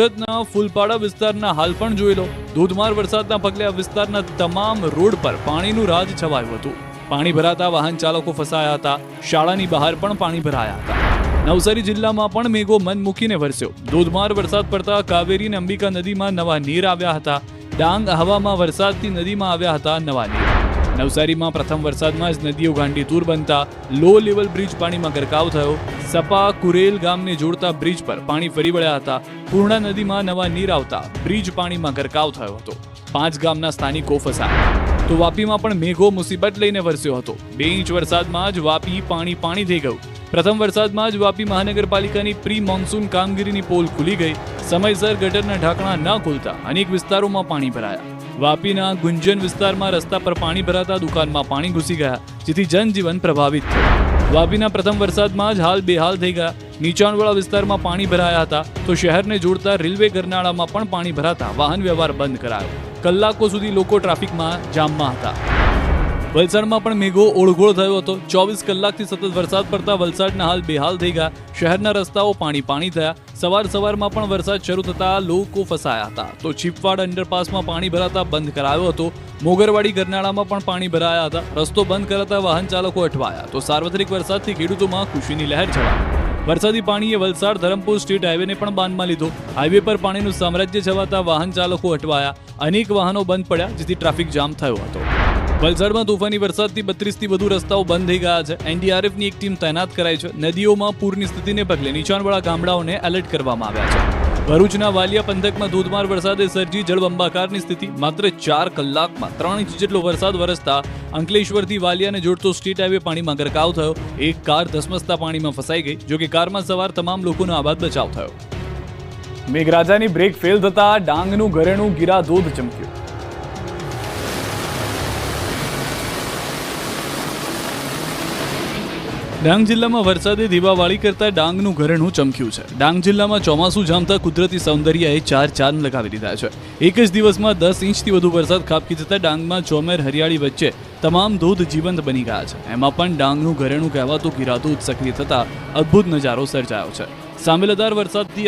સુરતના ફૂલપાડા વિસ્તારના હાલ પણ જોઈ લો. ધોધમાર વરસાદના પગલે આ વિસ્તારના તમામ રોડ પર પાણીનું રાજ છવાયું હતું. પાણી ભરાતા વાહન ચાલકો ફસાયા હતા. શાળાની બહાર પણ પાણી ભરાયા હતા. નવસારી જિલ્લામાં પણ મેઘો મન મૂકીને વરસ્યો. ધોધમાર વરસાદ પડતા કાવેરી અને અંબિકા નદીમાં નવા નીર આવ્યા હતા. ડાંગ હવામાં વરસાદથી નદીમાં આવ્યા હતા નવા નીર. નવસારીમાં પ્રથમ વરસાદમાં જ નદીઓ ગાંડીતુર બનતા લો લેવલ બ્રિજ પાણીમાં ગરકાવ થયો. સપા કુરેલ ગામને જોડતા બ્રિજ પર પાણી ફરી વળ્યા હતા. પૂર્ણા નદીમાં નવા નીર આવતા બ્રિજ પાણીમાં ગરકાવ થયો હતો. પાંચ ગામના સ્થાનિકો ફસાયા. તો વાપીમાં પણ મેઘો મુસીબત લઈને વરસ્યો હતો. બે ઇંચ વરસાદમાં જ વાપી પાણી પાણી થઈ ગયું. પ્રથમ વરસાદમાં જ વાપી મહાનગરપાલિકાની પ્રી મોન્સૂન કામગીરીની પોલ ખુલી ગઈ. સમયસર ગટરના ઢાંકણા ન ખુલતા અનેક વિસ્તારોમાં પાણી ભરાયા. વાપીના ગુંજન વિસ્તારમાં રસ્તા પર પાણી ભરાતા દુકાનમાં પાણી ઘૂસી ગયા, જેથી જનજીવન પ્રભાવિત થયું. વાપીના પ્રથમ વરસાદમાં જ હાલ બેહાલ થઈ ગયા. નીચાણવાળા વિસ્તારમાં પાણી ભરાયા હતા, તો શહેરને જોડતા રેલવે ગરનાળામાં પણ પાણી ભરાતા વાહન વ્યવહાર બંધ કરાયો. કલાકો સુધી લોકો ટ્રાફિકમાં જામમાં હતા. વલસાડમાં પણ મેઘો ઓળઘોળ થયો હતો. ચોવીસ કલાકથી સતત વરસાદ પડતા વલસાડના હાલ બેહાલ થઈ ગયા. શહેરના રસ્તાઓ પાણી પાણી થયા. સવાર સવારમાં પણ વરસાદ શરૂ થતા લોકો ફસાયા હતા. તો ચીપવાડ અંડરપાસમાં પાણી ભરાતા બંધ કરાયો હતો. મોગરવાડી ગરનાળામાં પણ પાણી ભરાયા હતા. રસ્તો બંધ કરાતા વાહન ચાલકો અટવાયા. તો સાર્વત્રિક વરસાદથી ખેડૂતોમાં ખુશીની લહેર છવાઈ. વરસાદી પાણીએ વલસાડ ધરમપુર સ્ટેટ હાઈવેને પણ બાંધમાં લીધો. હાઈવે પર પાણીનું સામ્રાજ્ય છવાતા વાહન ચાલકો અટવાયા. અનેક વાહનો બંધ પડ્યા, જેથી ટ્રાફિક જામ થયો હતો. વલસાડમાં તોફાની વરસાદથી બત્રીસથી વધુ રસ્તાઓ બંધ થઈ ગયા છે. એનડીઆરએફની એક ટીમ તૈનાત કરાઈ છે. નદીઓમાં પૂરની સ્થિતિને પગલે નીચાણવાળા ગામડાઓને એલર્ટ કરવામાં આવ્યા છે. ભરૂચના વાલિયા પંથકમાં ધોધમાર વરસાદે સર્જી જળબંબાકારની સ્થિતિ. માત્ર ચાર કલાકમાં ત્રણ ઇંચ જેટલો વરસાદ વરસતા અંકલેશ્વરથી વાલિયાને જોડતો સ્ટેટ હાઈવે પાણીમાં ગરકાવ થયો. એક કાર ધસમસતા પાણીમાં ફસાઈ ગઈ જોકે કારમાં સવાર તમામ લોકોનો આબાદ બચાવ થયો. મેઘરાજાની બ્રેક ફેલ થતા ડાંગનું ઘરેણું ગીરા ધોધ ચમક્યું. ડાંગ જિલ્લામાં વરસાદે દીવાવાળી કરતા ડાંગનું ઘરેણું ચમક્યું છે. ડાંગ જિલ્લામાં ચોમાસું જામતા કુદરતી સૌંદર્યએ ચાર ચાંદ લગાવી દીધા છે. એક જ દિવસમાં દસ ઇંચથી વધુ વરસાદ ખાબકી જતા ડાંગમાં ચોમેર હરિયાળી વચ્ચે તમામ ધોધ જીવંત બની ગયા છે. એમાં પણ ડાંગનું ઘરેણું કહેવાતું ગિરાતું સક્રિય થતા અદ્ભુત નજારો સર્જાયો છે. સામેલદાર વરસાદથી